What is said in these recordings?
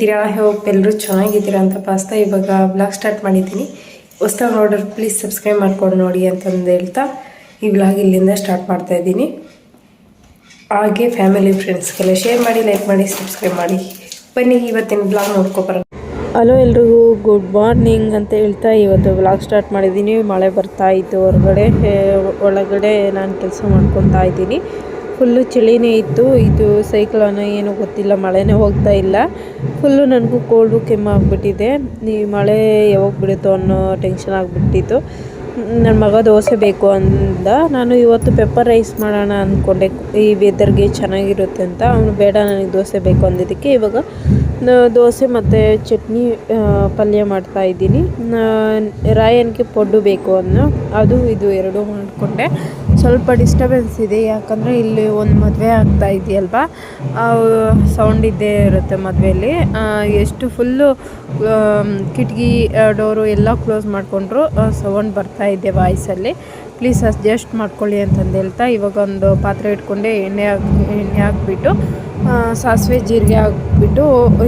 ಹೇಗಿದ್ದೀರಾ ಹೋಪ್ ಎಲ್ಲರೂ ಚೆನ್ನಾಗಿದ್ದೀರಾ ಅಂತ ಪಾಸ್ತಾ ಇವಾಗ ಬ್ಲಾಗ್ ಸ್ಟಾರ್ಟ್ ಮಾಡಿದ್ದೀನಿ. ಹೊಸ್ದಾಗಿ ನೋಡೋರು ಪ್ಲೀಸ್ ಸಬ್ಸ್ಕ್ರೈಬ್ ಮಾಡ್ಕೊಂಡು ನೋಡಿ ಅಂತಂದು ಹೇಳ್ತಾ ಈ ಬ್ಲಾಗ್ ಇಲ್ಲಿಂದ ಸ್ಟಾರ್ಟ್ ಮಾಡ್ತಾ ಇದ್ದೀನಿ. ಹಾಗೆ ಫ್ಯಾಮಿಲಿ ಫ್ರೆಂಡ್ಸ್ಗೆಲ್ಲ ಶೇರ್ ಮಾಡಿ ಲೈಕ್ ಮಾಡಿ ಸಬ್ಸ್ಕ್ರೈಬ್ ಮಾಡಿ. ಬನ್ನಿ, ಇವತ್ತಿನ ಬ್ಲಾಗ್ ನೋಡ್ಕೊಬರೋಣ ಹಲೋ ಎಲ್ರಿಗೂ ಗುಡ್ ಮಾರ್ನಿಂಗ್ ಅಂತ ಹೇಳ್ತಾ ಇವತ್ತು ಬ್ಲಾಗ್ ಸ್ಟಾರ್ಟ್ ಮಾಡಿದ್ದೀನಿ. ಮಳೆ ಬರ್ತಾ ಇತ್ತು ಹೊರಗಡೆ ಒಳಗಡೆ ನಾನು ಕೆಲಸ ಮಾಡ್ಕೊತಾ ಇದ್ದೀನಿ. ಫುಲ್ಲು ಚಳಿನೇ ಇತ್ತು. ಇದು ಸೈಕ್ಲೋನ ಏನೂ ಗೊತ್ತಿಲ್ಲ, ಮಳೆನೇ ಹೋಗ್ತಾ ಇಲ್ಲ. ಫುಲ್ಲು ನನಗೂ ಕೋಲ್ಡು ಕೆಮ್ಮು ಆಗಿಬಿಟ್ಟಿದೆ. ಈ ಮಳೆ ಯಾವಾಗ ಬಿಡುತ್ತೋ ಅನ್ನೋ ಟೆನ್ಷನ್ ಆಗಿಬಿಟ್ಟಿತ್ತು. ನನ್ನ ಮಗ ದೋಸೆ ಬೇಕು ಅಂದ. ನಾನು ಇವತ್ತು ಪೆಪ್ಪರ್ ರೈಸ್ ಮಾಡೋಣ ಅಂದ್ಕೊಂಡೆ ಈ ವೆದರ್ಗೆ ಚೆನ್ನಾಗಿರುತ್ತೆ ಅಂತ. ಅವನು ಬೇಡ ನನಗೆ ದೋಸೆ ಬೇಕು ಅಂದಿದ್ದಕ್ಕೆ ಇವಾಗ ದೋಸೆ ಮತ್ತು ಚಟ್ನಿ ಪಲ್ಯ ಮಾಡ್ತಾ ಇದ್ದೀನಿ. ರಾಯನ್ಗೆ ಪೊಡ್ಡು ಬೇಕು ಅನ್ನೋ. ಅದು ಇದು ಎರಡೂ ಮಾಡಿಕೊಂಡೆ. ಸ್ವಲ್ಪ ಡಿಸ್ಟರ್ಬೆನ್ಸ್ ಇದೆ, ಯಾಕಂದರೆ ಇಲ್ಲಿ ಒಂದು ಮದುವೆ ಆಗ್ತಾ ಇದೆಯಲ್ವಾ? ಸೌಂಡ್ ಇದ್ದೇ ಇರುತ್ತೆ ಮದುವೆಯಲ್ಲಿ ಎಷ್ಟು ಫುಲ್ಲು ಕಿಟಕಿ ಡೋರು ಎಲ್ಲ ಕ್ಲೋಸ್ ಮಾಡಿಕೊಂಡ್ರು ಸೌಂಡ್ ಬರ್ತಾ ಇದೆ ವಾಯ್ಸಲ್ಲಿ ಪ್ಲೀಸ್ ಅಡ್ಜಸ್ಟ್ ಮಾಡ್ಕೊಳ್ಳಿ ಅಂತಂದು ಹೇಳ್ತಾ, ಇವಾಗ ಒಂದು ಪಾತ್ರೆ ಇಟ್ಕೊಂಡೆ, ಎಣ್ಣೆ ಹಾಕಿ, ಎಣ್ಣೆ ಹಾಕ್ಬಿಟ್ಟು ಸಾಸಿವೆ ಜೀರಿಗೆ ಹಾಕ್ಬಿಟ್ಟು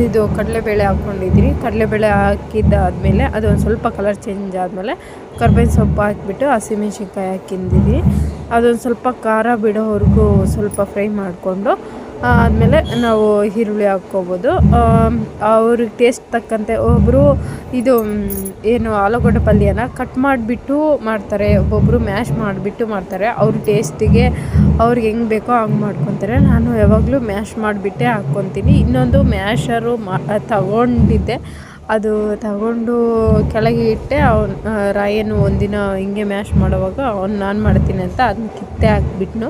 ಇದು ಕಡಲೆಬೇಳೆ ಹಾಕ್ಕೊಂಡಿದ್ದೀರಿ. ಕಡಲೆಬೇಳೆ ಹಾಕಿದ್ದಾದಮೇಲೆ ಅದು ಒಂದು ಸ್ವಲ್ಪ ಕಲರ್ ಚೇಂಜ್ ಆದಮೇಲೆ ಕರ್ಬೇವಿನ ಸೊಪ್ಪು ಹಾಕಿಬಿಟ್ಟು ಹಸಿಮೆಣ್ಸಿನ್ಕಾಯಿ ಹಾಕಿದ್ದೀವಿ ಅದೊಂದು ಸ್ವಲ್ಪ ಖಾರ ಬಿಡೋವರೆಗೂ ಸ್ವಲ್ಪ ಫ್ರೈ ಮಾಡಿಕೊಂಡು ಆದಮೇಲೆ ನಾವು ಈರುಳ್ಳಿ ಹಾಕ್ಕೋಬೋದು. ಅವ್ರಿಗೆ ಟೇಸ್ಟ್ ತಕ್ಕಂತೆ ಒಬ್ಬರು ಇದು ಏನು ಆಲೂಗಡ್ಡೆ ಪಲ್ಯನ ಕಟ್ ಮಾಡಿಬಿಟ್ಟು ಮಾಡ್ತಾರೆ. ಒಬ್ಬೊಬ್ಬರು ಮ್ಯಾಶ್ ಮಾಡಿಬಿಟ್ಟು ಮಾಡ್ತಾರೆ. ಅವ್ರ ಟೇಸ್ಟಿಗೆ ಅವ್ರಿಗೆ ಹೆಂಗೆ ಬೇಕೋ ಹಂಗೆ ಮಾಡ್ಕೊತಾರೆ. ನಾನು ಯಾವಾಗಲೂ ಮ್ಯಾಶ್ ಮಾಡಿಬಿಟ್ಟೆ ಹಾಕ್ಕೊತೀನಿ. ಇನ್ನೊಂದು ಮ್ಯಾಶರು ಮಾ, ತಗೊಂಡಿದ್ದೆ. ಅದು ತಗೊಂಡು ಕೆಳಗೆ ಇಟ್ಟೆ, ಅವ್ನು ರಾಯನ್ನು ಒಂದಿನ ಹಿಂಗೆ ಮ್ಯಾಶ್ ಮಾಡೋವಾಗ ಅವ್ನು, ನಾನು ಮಾಡ್ತೀನಿ ಅಂತ ಅದನ್ನ ಕಿತ್ತೆ ಹಾಕ್ಬಿಟ್ನು.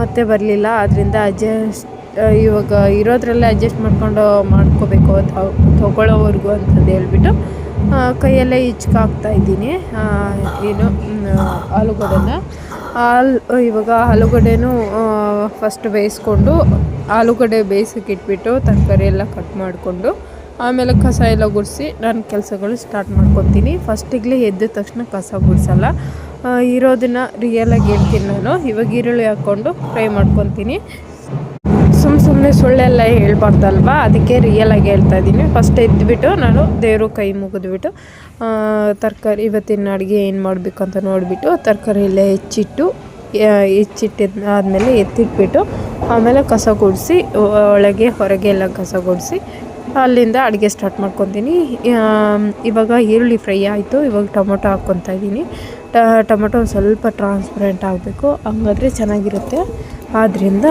ಮತ್ತೆ ಬರಲಿಲ್ಲ. ಅದರಿಂದ ಅಡ್ಜಸ್ಟ್ ಇವಾಗ ಇರೋದ್ರಲ್ಲೇ ಅಡ್ಜಸ್ಟ್ ಮಾಡ್ಕೊಂಡು ಮಾಡ್ಕೋಬೇಕು ತಗೊಳ್ಳೋವರೆಗೂ ಅಂತಂದು ಹೇಳ್ಬಿಟ್ಟು ಕೈಯಲ್ಲೇ ಇದ್ದೀನಿ. ಏನು ಆಲೂಗಡ್ಡೆನ. ಆಲ್, ಇವಾಗ ಆಲೂಗಡ್ಡೆನೂ ಫಸ್ಟ್ ಬೇಯಿಸ್ಕೊಂಡು, ಆಲೂಗಡ್ಡೆ ಬೇಯಿಸೋಕೆ ಇಟ್ಬಿಟ್ಟು ತರಕಾರಿ ಎಲ್ಲ ಕಟ್ ಮಾಡಿಕೊಂಡು ಆಮೇಲೆ ಕಸ ಎಲ್ಲ ಗುಡಿಸಿ ನಾನು ಕೆಲಸಗಳು ಸ್ಟಾರ್ಟ್ ಮಾಡ್ಕೊತೀನಿ. ಫಸ್ಟಿಗೆ ಎದ್ದ ತಕ್ಷಣ ಕಸ ಗುಡಿಸಲ್ಲ. ಇರೋದನ್ನ ರಿಯಲಾಗಿ ಹೇಳ್ತೀನಿ ನಾನು. ಇವಾಗ ಈರುಳ್ಳಿ ಹಾಕ್ಕೊಂಡು ಫ್ರೈ ಮಾಡ್ಕೊತೀನಿ. ಸುಮ್ಮ ಸುಮ್ಮನೆ ಸುಳ್ಳೆಲ್ಲ ಹೇಳ್ಬಾರ್ದಲ್ವ? ಅದಕ್ಕೆ ರಿಯಲಾಗಿ ಹೇಳ್ತಾ ಇದ್ದೀನಿ. ಫಸ್ಟ್ ಎದ್ದುಬಿಟ್ಟು ನಾನು ದೇವರು ಕೈ ಮುಗಿದ್ಬಿಟ್ಟು ತರಕಾರಿ ಇವತ್ತಿನ ಅಡುಗೆ ಏನು ಮಾಡಬೇಕು ಅಂತ ನೋಡಿಬಿಟ್ಟು ತರಕಾರಿ ಎಲ್ಲ ಹೆಚ್ಚಿಟ್ಟು ಹೆಚ್ಚಿಟ್ಟಿದ ಆದಮೇಲೆ ಎತ್ತಿಟ್ಬಿಟ್ಟು ಆಮೇಲೆ ಕಸ ಗುಡಿಸಿ ಒಳಗೆ ಹೊರಗೆ ಎಲ್ಲ ಕಸ ಗುಡಿಸಿ ಅಲ್ಲಿಂದ ಅಡುಗೆ ಸ್ಟಾರ್ಟ್ ಮಾಡ್ಕೊತೀನಿ. ಇವಾಗ ಈರುಳ್ಳಿ ಫ್ರೈ ಆಯಿತು. ಇವಾಗ ಟೊಮೊಟೊ ಹಾಕ್ಕೊತಾ ಇದ್ದೀನಿ. ಟೊಮೊಟೊ ಸ್ವಲ್ಪ ಟ್ರಾನ್ಸ್ಪರೆಂಟ್ ಆಗಬೇಕು. ಹಂಗಾದ್ರೆ ಚೆನ್ನಾಗಿರುತ್ತೆ. ಆದ್ದರಿಂದ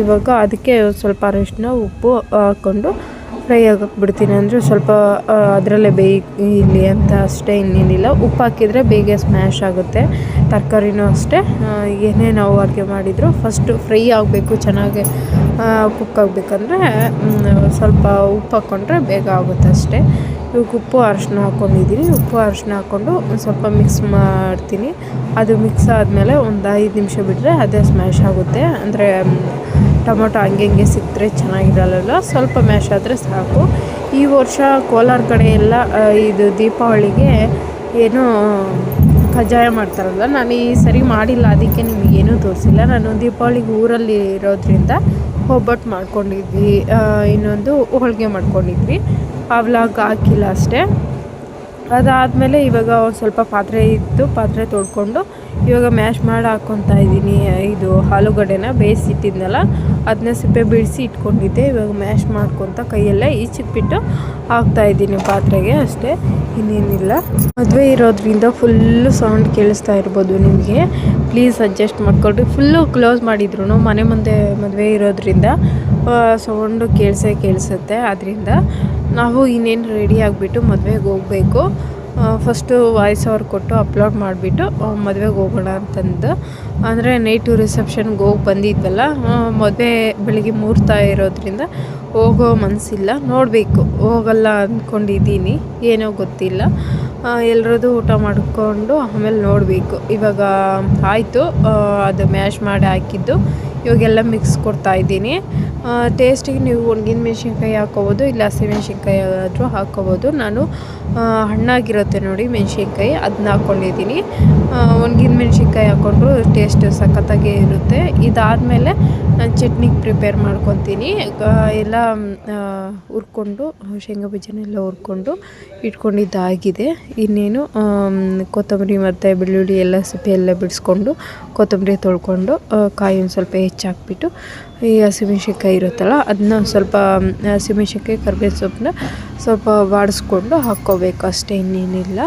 ಇವಾಗ ಅದಕ್ಕೆ ಸ್ವಲ್ಪ ಅರಿಶಿನ ಉಪ್ಪು ಹಾಕ್ಕೊಂಡು ಫ್ರೈ ಆಗಕ್ಕೆ ಬಿಡ್ತೀನಿ ಅಂದರೆ ಸ್ವಲ್ಪ ಅದರಲ್ಲೇ ಬೇಯಲಿ ಅಂತ ಅಷ್ಟೇ ಇನ್ನೇನಿಲ್ಲ. ಉಪ್ಪು ಹಾಕಿದರೆ ಬೇಗ ಸ್ಮ್ಯಾಶ್ ಆಗುತ್ತೆ. ತರಕಾರಿನೂ ಅಷ್ಟೇ. ಏನೇ ನಾವು ಅಡುಗೆ ಮಾಡಿದರೂ ಫಸ್ಟು ಫ್ರೈ ಆಗಬೇಕು, ಚೆನ್ನಾಗಿ ಕುಕ್ ಆಗಬೇಕಂದ್ರೆ ಸ್ವಲ್ಪ ಉಪ್ಪು ಹಾಕ್ಕೊಂಡ್ರೆ ಬೇಗ ಆಗುತ್ತೆ ಅಷ್ಟೇ. ಇವಾಗ ಉಪ್ಪು ಅರಶಿನ ಹಾಕ್ಕೊಂಡಿದ್ದೀನಿ ಉಪ್ಪು ಅರಶಿನ ಹಾಕ್ಕೊಂಡು ಸ್ವಲ್ಪ ಮಿಕ್ಸ್ ಮಾಡ್ತೀನಿ. ಅದು ಮಿಕ್ಸ್ ಆದಮೇಲೆ ಒಂದು ಐದು ನಿಮಿಷ ಬಿಟ್ಟರೆ ಅದೇ ಸ್ಮ್ಯಾಶ್ ಆಗುತ್ತೆ. ಅಂದರೆ ಟೊಮೊಟೊ ಹಂಗೆ ಹಿಂಗೆ ಸಿಕ್ಕರೆ ಚೆನ್ನಾಗಿರಲ್ಲ ಸ್ವಲ್ಪ ಮ್ಯಾಶ್ ಆದರೆ ಸಾಕು. ಈ ವರ್ಷ ಕೋಲಾರ ಕಡೆ ಎಲ್ಲ ಇದು ದೀಪಾವಳಿಗೆ ಏನು ಕಜ್ಜಾಯ ಮಾಡ್ತಾರಲ್ಲ, ನಾನು ಈ ಸರಿ ಮಾಡಿಲ್ಲ, ಅದಕ್ಕೆ ನಿಮಗೇನೂ ತೋರಿಸಿಲ್ಲ. ನಾನು ದೀಪಾವಳಿಗೆ ಊರಲ್ಲಿ ಇರೋದ್ರಿಂದ ಒಬ್ಬಟ್ಟು ಮಾಡ್ಕೊಂಡಿದ್ವಿ ಇನ್ನೊಂದು ಹೋಳಿಗೆ ಮಾಡ್ಕೊಂಡಿದ್ವಿ. ಆ ಹಾಕಿಲ್ಲ ಅಷ್ಟೇ. ಅದಾದಮೇಲೆ ಇವಾಗ ಒಂದು ಸ್ವಲ್ಪ ಪಾತ್ರೆ ಇತ್ತು, ಪಾತ್ರೆ ತೊಳ್ಕೊಂಡು ಇವಾಗ ಮ್ಯಾಶ್ ಮಾಡಿ ಹಾಕ್ಕೊತಾ ಇದ್ದೀನಿ. ಇದು ಆಲೂಗಡ್ಡೆನ ಬೇಯಿಸಿಟ್ಟಿದ್ನಲ್ಲ ಅದನ್ನ ಸಿಪ್ಪೆ ಬಿಡಿಸಿ ಇಟ್ಕೊಂಡಿದ್ದೆ. ಇವಾಗ ಮ್ಯಾಶ್ ಮಾಡ್ಕೊತ ಕೈಯಲ್ಲೇ ಈಚಿಟ್ಬಿಟ್ಟು ಹಾಕ್ತಾ ಇದ್ದೀನಿ ಪಾತ್ರೆಗೆ ಅಷ್ಟೇ, ಇನ್ನೇನಿಲ್ಲ. ಮದುವೆ ಇರೋದ್ರಿಂದ ಫುಲ್ಲು ಸೌಂಡ್ ಕೇಳಿಸ್ತಾ ಇರ್ಬೋದು ನಿಮಗೆ. ಪ್ಲೀಸ್ ಅಡ್ಜಸ್ಟ್ ಮಾಡ್ಕೊಳ್ರಿ. ಫುಲ್ಲು ಕ್ಲೋಸ್ ಮಾಡಿದ್ರು ಮನೆ ಮುಂದೆ ಮದುವೆ ಇರೋದ್ರಿಂದ ಸೌಂಡು ಕೇಳಿಸೇ ಕೇಳಿಸುತ್ತೆ. ಅದರಿಂದ ನಾವು ಇನ್ನೇನು ರೆಡಿ ಆಗಿಬಿಟ್ಟು ಮದುವೆಗೆ ಹೋಗಬೇಕು. ಫಸ್ಟು ವಾಯ್ಸ್ ಅವ್ರು ಕೊಟ್ಟು ಅಪ್ಲೋಡ್ ಮಾಡಿಬಿಟ್ಟು ಮದುವೆಗೆ ಹೋಗೋಣ ಅಂತಂದು. ಅಂದರೆ ನೈಟು ರಿಸೆಪ್ಷನ್ಗೆ ಹೋಗಿ ಬಂದಿದ್ವಲ್ಲ ಮದುವೆ ಬೆಳಿಗ್ಗೆ ಮುಹೂರ್ತ ಇರೋದ್ರಿಂದ ಹೋಗೋ ಮನಸ್ಸಿಲ್ಲ ನೋಡಬೇಕು, ಹೋಗಲ್ಲ ಅಂದ್ಕೊಂಡಿದ್ದೀನಿ ಏನೋ ಗೊತ್ತಿಲ್ಲ. ಎಲ್ಲರದ್ದು ಊಟ ಮಾಡಿಕೊಂಡು ಆಮೇಲೆ ನೋಡಬೇಕು. ಇವಾಗ ಆಯಿತು ಅದು ಮ್ಯಾಶ್ ಮಾಡಿ ಹಾಕಿದ್ದು. ಇವಾಗೆಲ್ಲ ಮಿಕ್ಸ್ ಕೊಡ್ತಾ ಇದ್ದೀನಿ. ಟೇಸ್ಟಿಗೆ ನೀವು ಒಣಗಿನ ಮೆಣಸಿನ್ಕಾಯಿ ಹಾಕ್ಕೋಬೋದು ಇಲ್ಲ ಹಸಿಮೆಣ್ಸಿನ್ಕಾಯಿ ಆದರೂ ಹಾಕ್ಕೋಬೋದು ನಾನು ಹಣ್ಣಾಗಿರುತ್ತೆ ನೋಡಿ ಮೆಣಸಿನ್ಕಾಯಿ ಅದನ್ನ ಹಾಕ್ಕೊಂಡಿದ್ದೀನಿ ಒಣಗಿನ ಮೆಣಸಿನ್ಕಾಯಿ ಹಾಕ್ಕೊಂಡ್ರು ಟೇಸ್ಟ್ ಸಖತ್ತಾಗೇ ಇರುತ್ತೆ. ಇದಾದಮೇಲೆ ನಾನು ಚಟ್ನಿಗೆ ಪ್ರಿಪೇರ್ ಮಾಡ್ಕೊತೀನಿ. ಎಲ್ಲ ಹುರ್ಕೊಂಡು, ಶೇಂಗಾ ಬೀಜನೆಲ್ಲ ಹುರ್ಕೊಂಡು ಇಟ್ಕೊಂಡಿದ್ದಾಗಿದೆ. ಇನ್ನೇನು ಕೊತ್ತಂಬರಿ ಮತ್ತು ಬೆಳ್ಳುಳ್ಳಿ ಎಲ್ಲ ಸಿಪ್ಪೆ ಎಲ್ಲ ಬಿಡಿಸ್ಕೊಂಡು ಕೊತ್ತಂಬರಿ ತೊಳ್ಕೊಂಡು ಕಾಯಿ ಒಂದು ಸ್ವಲ್ಪ ಹೆಚ್ಚಾಕ್ಬಿಟ್ಟು, ಈ ಹಸಿಮೆಣ್ಸಿನ್ಕಾಯಿ ಇರುತ್ತಲ್ಲ ಅದನ್ನ ಸ್ವಲ್ಪ ಹಸಿಮೆಣ್ಸಿನ್ಕಾಯಿ ಕರ್ಬೇವು ಸೊಪ್ಪನ್ನ ಸ್ವಲ್ಪ ಬಾಡಿಸ್ಕೊಂಡು ಹಾಕ್ಕೋಬೇಕು ಅಷ್ಟೇ, ಇನ್ನೇನಿಲ್ಲ.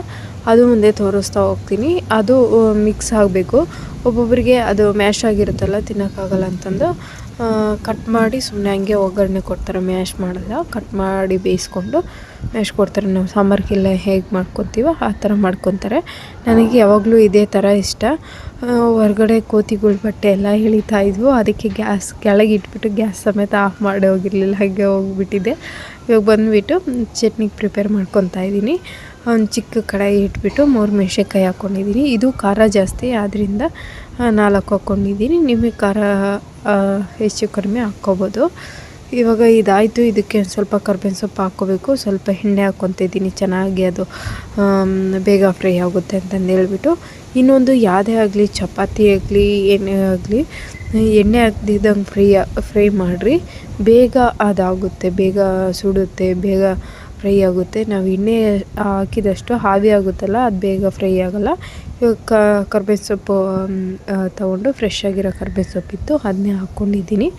ಅದು ಮುಂದೆ ತೋರಿಸ್ತಾ ಹೋಗ್ತೀನಿ. ಅದು ಮಿಕ್ಸ್ ಆಗಬೇಕು. ಒಬ್ಬೊಬ್ಬರಿಗೆ ಅದು ಮ್ಯಾಶ್ ಆಗಿರುತ್ತಲ್ಲ, ತಿನ್ನೋಕ್ಕಾಗಲ್ಲ ಅಂತಂದು ಕಟ್ ಮಾಡಿ ಸುಮ್ಮನೆ ಹಂಗೆ ಒಗ್ಗರಣೆ ಕೊಡ್ತಾರೆ ಮ್ಯಾಶ್ ಮಾಡಲ್ಲ ಕಟ್ ಮಾಡಿ ಬೇಯಿಸ್ಕೊಂಡು ಮ್ಯಾಶ್ ಕೊಡ್ತಾರೆ. ನಾವು ಸಾಂಬಾರಿಗೆಲ್ಲ ಹೇಗೆ ಮಾಡ್ಕೊತೀವೋ ಆ ಥರ ಮಾಡ್ಕೊತಾರೆ. ನನಗೆ ಯಾವಾಗಲೂ ಇದೇ ಥರ ಇಷ್ಟ. ಹೊರ್ಗಡೆ ಕೋತಿಗಳ ಬಟ್ಟೆ ಎಲ್ಲ ಎಳಿತಾ ಇದ್ವು. ಅದಕ್ಕೆ ಗ್ಯಾಸ್ ಕೆಳಗೆ ಇಟ್ಬಿಟ್ಟು ಗ್ಯಾಸ್ ಸಮೇತ ಆಫ್ ಮಾಡಿ ಹೋಗಿರಲಿಲ್ಲ. ಹಾಗೆ ಹೋಗಿಬಿಟ್ಟಿದ್ದೆ ಇವಾಗ ಬಂದುಬಿಟ್ಟು ಚಟ್ನಿಗೆ ಪ್ರಿಪೇರ್ ಮಾಡ್ಕೊತಾ ಇದ್ದೀನಿ. ಒಂದು ಚಿಕ್ಕ ಕಡಾಯಿ ಇಟ್ಬಿಟ್ಟು ಮೂರು ಮೆಣಸಿನ್ಕಾಯಿ ಹಾಕ್ಕೊಂಡಿದ್ದೀನಿ ಇದು ಖಾರ ಜಾಸ್ತಿ ಆದ್ದರಿಂದ ನಾಲ್ಕು ಹಾಕ್ಕೊಂಡಿದ್ದೀನಿ ನಿಮಗೆ ಖಾರ ಹೆಚ್ಚು ಕಡಿಮೆ ಹಾಕ್ಕೋಬೋದು. ಇವಾಗ ಇದಾಯಿತು. ಇದಕ್ಕೆ ಸ್ವಲ್ಪ ಕರ್ಬೇವಿನ ಸೊಪ್ಪು ಹಾಕ್ಕೋಬೇಕು. ಸ್ವಲ್ಪ ಎಣ್ಣೆ ಹಾಕ್ಕೊತಿದ್ದೀನಿ ಚೆನ್ನಾಗಿ ಅದು ಬೇಗ ಫ್ರೈ ಆಗುತ್ತೆ ಅಂತಂದು ಹೇಳ್ಬಿಟ್ಟು ಇನ್ನೊಂದು ಯಾವುದೇ ಆಗಲಿ, ಚಪಾತಿ ಆಗಲಿ, ಎಣ್ಣೆ ಆಗಲಿ, ಎಣ್ಣೆ ಹಾಕ್ದಿದ್ದಂಗೆ ಫ್ರೈ ಫ್ರೈ ಮಾಡಿರಿ. ಬೇಗ ಅದಾಗುತ್ತೆ. ಬೇಗ ಸುಡುತ್ತೆ. ಬೇಗ ಫ್ರೈ ಆಗುತ್ತೆ. ನಾವು ಎಣ್ಣೆ ಹಾಕಿದಷ್ಟು ಹಾವಿ ಆಗುತ್ತಲ್ಲ, ಅದು ಬೇಗ ಫ್ರೈ ಆಗೋಲ್ಲ. ಇವಾಗ ಕ ಕರ್ಬೇವು ಸೊಪ್ಪು ತೊಗೊಂಡು ಫ್ರೆಶ್ ಆಗಿರೋ ಕರ್ಬೇವಿನ ಸೊಪ್ಪಿತ್ತು. ಅದನ್ನೇ ಹಾಕ್ಕೊಂಡಿದ್ದೀನಿ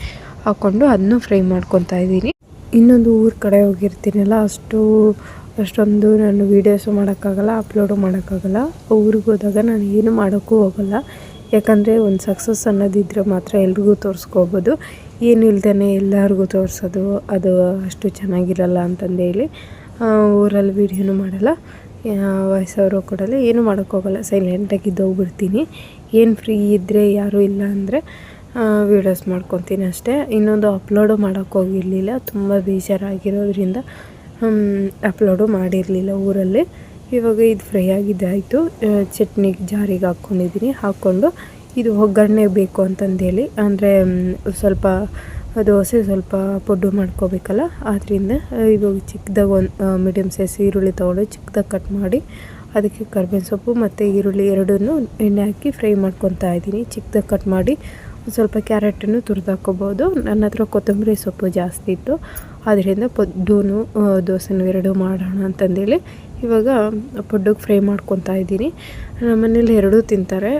ಹಾಕ್ಕೊಂಡು ಅದನ್ನು ಫ್ರೈ ಮಾಡ್ಕೊತಾ ಇದ್ದೀನಿ. ಇನ್ನೊಂದು ಊರ ಕಡೆ ಹೋಗಿರ್ತೀನಲ್ಲ, ಅಷ್ಟು, ಅಷ್ಟೊಂದು ನಾನು ವೀಡಿಯೋಸು ಮಾಡೋಕ್ಕಾಗಲ್ಲ ಅಪ್ಲೋಡು ಮಾಡೋಕ್ಕಾಗಲ್ಲ. ಊರಿಗೆ ಹೋದಾಗ ನಾನು ಏನು ಮಾಡೋಕ್ಕೂ ಹೋಗಲ್ಲ. ಯಾಕಂದರೆ ಒಂದು ಸಕ್ಸಸ್ ಅನ್ನೋದಿದ್ದರೆ ಮಾತ್ರ ಎಲ್ರಿಗೂ ತೋರಿಸ್ಕೋಬೋದು. ಏನು ಇಲ್ದೇ ಎಲ್ಲರಿಗೂ ತೋರಿಸೋದು, ಅದು ಅಷ್ಟು ಚೆನ್ನಾಗಿರಲ್ಲ ಅಂತಂದೇಳಿ ಊರಲ್ಲಿ ವೀಡಿಯೋನು ಮಾಡಲ್ಲ. ವಯಸ್ಸವರು ಕೊಡಲ್ಲ ಏನು ಮಾಡೋಕ್ಕೋಗಲ್ಲ ಸೈಲೆಂಟಾಗಿ ಇದ್ದೋಗ್ಬಿಡ್ತೀನಿ. ಏನು ಫ್ರೀ ಇದ್ದರೆ ಯಾರೂ ಇಲ್ಲ ಅಂದರೆ ವೀಡಿಯೋಸ್ ಮಾಡ್ಕೊತೀನಿ ಅಷ್ಟೇ. ಇನ್ನೊಂದು ಅಪ್ಲೋಡು ಮಾಡೋಕ್ಕೋಗಿರಲಿಲ್ಲ ತುಂಬ ಬೇಜಾರಾಗಿರೋದ್ರಿಂದ ಅಪ್ಲೋಡು ಮಾಡಿರಲಿಲ್ಲ ಊರಲ್ಲಿ. ಇವಾಗ ಇದು ಫ್ರೈ ಆಗಿದ್ದಾಯಿತು ಚಟ್ನಿಗೆ ಜಾರಿಗೆ ಹಾಕ್ಕೊಂಡಿದ್ದೀನಿ ಹಾಕ್ಕೊಂಡು ಇದು ಒಗ್ಗರಣೆ ಬೇಕು ಅಂತಂದೇಳಿ. ಅಂದರೆ ಸ್ವಲ್ಪ ದೋಸೆ ಸ್ವಲ್ಪ ಪೊಡ್ಡು ಮಾಡ್ಕೋಬೇಕಲ್ಲ. ಆದ್ದರಿಂದ ಇವಾಗ ಚಿಕ್ಕದಾಗ ಒಂದು ಮೀಡಿಯಮ್ ಸೈಜ್ ಈರುಳ್ಳಿ ತೊಗೊಂಡು ಚಿಕ್ಕದಾಗಿ ಕಟ್ ಮಾಡಿ ಅದಕ್ಕೆ ಕರ್ಬೇವಿನ ಸೊಪ್ಪು ಮತ್ತು ಈರುಳ್ಳಿ ಎರಡನ್ನೂ ಎಣ್ಣೆ ಹಾಕಿ ಫ್ರೈ ಮಾಡ್ಕೊತಾ ಇದ್ದೀನಿ. ಚಿಕ್ಕದಾಗಿ ಕಟ್ ಮಾಡಿ ಸ್ವಲ್ಪ ಕ್ಯಾರೆಟನ್ನು ತುರಿದು ಹಾಕ್ಕೋಬೋದು ನನ್ನ ಹತ್ರ ಕೊತ್ತಂಬರಿ ಸೊಪ್ಪು ಜಾಸ್ತಿ ಇತ್ತು. ಆದ್ದರಿಂದ ಪೊಡ್ಡೂನು ದೋಸೆನೂ ಎರಡು ಮಾಡೋಣ ಅಂತಂದೇಳಿ ಇವಾಗ ಪೊಡ್ಡುಗೆ ಫ್ರೈ ಮಾಡ್ಕೊತಾ ಇದ್ದೀನಿ. ನಮ್ಮ ಮನೇಲಿ ಎರಡೂ ತಿಂತಾರೆ.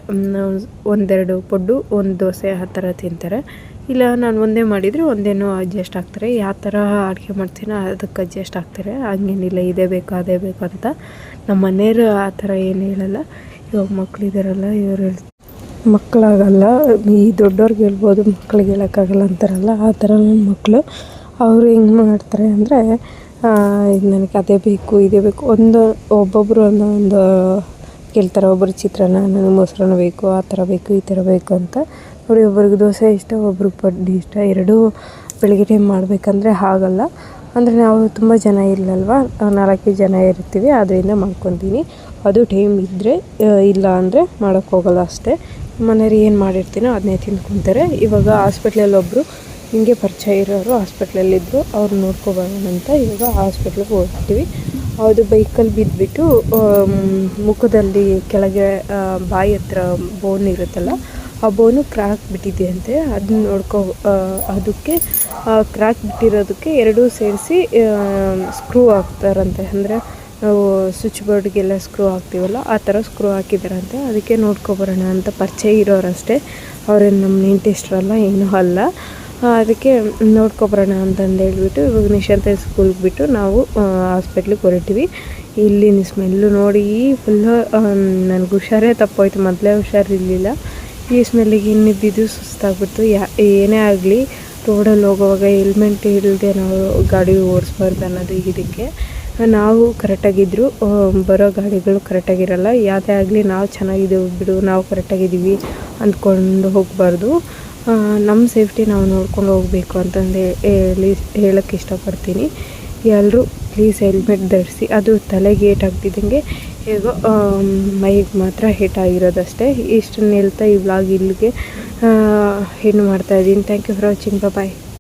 ಒಂದೆರಡು ಪೊಡ್ಡು, ಒಂದು ದೋಸೆ ಆ ಥರ ತಿಂತಾರೆ. ಇಲ್ಲ, ನಾನು ಒಂದೇ ಮಾಡಿದರೆ ಒಂದೇನೋ ಅಡ್ಜಸ್ಟ್ ಆಗ್ತಾರೆ. ಯಾವ ಥರ ಅಡುಗೆ ಮಾಡ್ತೀನೋ ಅದಕ್ಕೆ ಅಡ್ಜಸ್ಟ್ ಆಗ್ತಾರೆ. ಹಂಗೇನಿಲ್ಲ, ಇದೇ ಬೇಕು, ಅದೇ ಬೇಕು ಅಂತ. ನಮ್ಮ ಮನೆಯವರು ಆ ಥರ ಏನು ಹೇಳಲ್ಲ. ಇವಾಗ ಮಕ್ಕಳಿದಾರಲ್ಲ ಇವರು ಮಕ್ಕಳಾಗಲ್ಲ, ಈ ದೊಡ್ಡವ್ರಿಗೆ ಹೇಳ್ಬೋದು ಮಕ್ಳಿಗೆ ಹೇಳೋಕ್ಕಾಗಲ್ಲ ಅಂತಾರಲ್ಲ, ಆ ಥರ ನನ್ನ ಮಕ್ಕಳು. ಅವರು ಹೆಂಗೆ ಮಾಡ್ತಾರೆ ಅಂದರೆ ನನಗೆ ಅದೇ ಬೇಕು, ಇದೇ ಬೇಕು, ಒಂದು ಒಬ್ಬೊಬ್ಬರು ಒಂದೊಂದು ಕೇಳ್ತಾರೆ, ಒಬ್ಬರು ಚಿತ್ರಾನ್ನ, ನನಗೆ ಮೊಸರನ್ನ ಬೇಕು, ಆ ಥರ ಬೇಕು, ಈ ಥರ ಬೇಕು ಅಂತ. ನೋಡಿ ಒಬ್ರಿಗೆ ದೋಸೆ ಇಷ್ಟ, ಒಬ್ರಿಗೆ ಪಡ್ಡಿ ಇಷ್ಟ, ಎರಡೂ ಬೆಳಗ್ಗೆ ಟೈಮ್ ಮಾಡಬೇಕಂದ್ರೆ ಆಗಲ್ಲ ಅಂದರೆ ನಾವು ತುಂಬ ಜನ ಇಲ್ಲಲ್ವ ನಾಲ್ಕೈದು ಜನ ಇರ್ತೀವಿ ಅದರಿಂದ ಮಾಡ್ಕೊತೀನಿ. ಅದು ಟೈಮ್ ಇದ್ದರೆ ಇಲ್ಲ ಅಂದರೆ ಮಾಡೋಕ್ಕೋಗಲ್ಲ ಅಷ್ಟೇ. ಮನೆಯವ್ರು ಏನು ಮಾಡಿರ್ತೀನೋ ಅದನ್ನೇ ತಿನ್ಕೊತಾರೆ ಇವಾಗ ಹಾಸ್ಪಿಟ್ಲಲ್ಲಿ ಒಬ್ಬರು ಹಿಂಗೆ ಪರಿಚಯ ಇರೋರು ಹಾಸ್ಪಿಟ್ಲಲ್ಲಿದ್ದರು ಅವ್ರು ನೋಡ್ಕೊಬರೋಣ ಅಂತ ಇವಾಗ ಹಾಸ್ಪಿಟ್ಲಿಗೆ ಹೋಗ್ತೀವಿ. ಅದು ಬೈಕಲ್ಲಿ ಬಿದ್ದುಬಿಟ್ಟು ಮುಖದಲ್ಲಿ ಕೆಳಗೆ ಬಾಯಿ ಹತ್ರ ಬೋನ್ ಇರುತ್ತಲ್ಲ, ಆ ಬೋನು ಕ್ರ್ಯಾಕ್ ಬಿಟ್ಟಿದೆಯಂತೆ. ಅದನ್ನ ನೋಡ್ಕೊ ಅದಕ್ಕೆ ಕ್ರ್ಯಾಕ್ ಬಿಟ್ಟಿರೋದಕ್ಕೆ ಎರಡೂ ಸೇರಿಸಿ ಸ್ಕ್ರೂ ಹಾಕ್ತಾರಂತೆ. ಅಂದರೆ ನಾವು ಸ್ವಿಚ್ ಬೋರ್ಡ್ಗೆಲ್ಲ ಸ್ಕ್ರೂ ಹಾಕ್ತೀವಲ್ಲ, ಆ ಥರ ಸ್ಕ್ರೂ ಹಾಕಿದಾರಂತೆ ಅದಕ್ಕೆ ನೋಡ್ಕೊಬರೋಣ ಅಂತ ಪರಿಚಯ ಇರೋರಷ್ಟೇ. ಅವ್ರೇನು ನಮ್ಮ ನೆಂಟಿಸ್ಟ್ರಲ್ಲ ಏನೂ ಅಲ್ಲ. ಅದಕ್ಕೆ ನೋಡ್ಕೊಬರೋಣ ಅಂತಂದು ಹೇಳಿಬಿಟ್ಟು ಇವಾಗ ನಿಶಾಂತ ಸ್ಕೂಲ್ಗೆ ಬಿಟ್ಟು ನಾವು ಹಾಸ್ಪಿಟ್ಲಿಗೆ ಹೊರಟಿವಿ. ಇಲ್ಲಿನ ಸ್ಮೆಲ್ಲು ನೋಡಿ ಫುಲ್ಲು ನನಗೆ ಹುಷಾರೇ ತಪ್ಪೋಯ್ತು. ಮೊದಲೇ ಹುಷಾರಿರಲಿಲ್ಲ. ಈ ಸ್ಮೆಲ್ಲಿಗೆ ಇನ್ನಿದ್ದು ಸುಸ್ತಾಗ್ಬಿಟ್ಟು ಯಾ, ಏನೇ ಆಗಲಿ ರೋಡಲ್ಲಿ ಹೋಗುವಾಗ ಹೆಲ್ಮೆಟ್ ಇಲ್ಲದೆ ನಾವು ಗಾಡಿ ಓಡಿಸ್ಬಾರ್ದು ಅನ್ನೋದು ಇದಕ್ಕೆ. ನಾವು ಕರೆಕ್ಟಾಗಿದ್ದರೂ ಬರೋ ಗಾಡಿಗಳು ಕರೆಕ್ಟಾಗಿರಲ್ಲ. ಯಾವುದೇ ಆಗಲಿ ನಾವು ಚೆನ್ನಾಗಿದ್ದೀವಿ ಬಿಡು, ನಾವು ಕರೆಕ್ಟಾಗಿದ್ದೀವಿ ಅಂದ್ಕೊಂಡು ಹೋಗಬಾರ್ದು. ನಮ್ಮ ಸೇಫ್ಟಿ ನಾವು ನೋಡ್ಕೊಂಡು ಹೋಗಬೇಕು ಅಂತಂದು ಹೇಳಿ, ಹೇಳೋಕ್ಕೆ ಇಷ್ಟಪಡ್ತೀನಿ. ಎಲ್ಲರೂ ಪ್ಲೀಸ್ ಹೆಲ್ಮೆಟ್ ಧರಿಸಿ, ಅದು ತಲೆಗೆ ಏಟ್ ಆಗ್ತಿದ್ದಂಗೆ ಹೇಗೋ ಮೈಗೆ ಮಾತ್ರ ಹೇಟ್ ಆಗಿರೋದಷ್ಟೇ. ಇಷ್ಟನ್ನು ಹೇಳ್ತಾ ಈ ವ್ಲಾಗ್ ಇಲ್ಲಿಗೆ ಏನು ಮಾಡ್ತಾಯಿದ್ದೀನಿ thank you for watching bye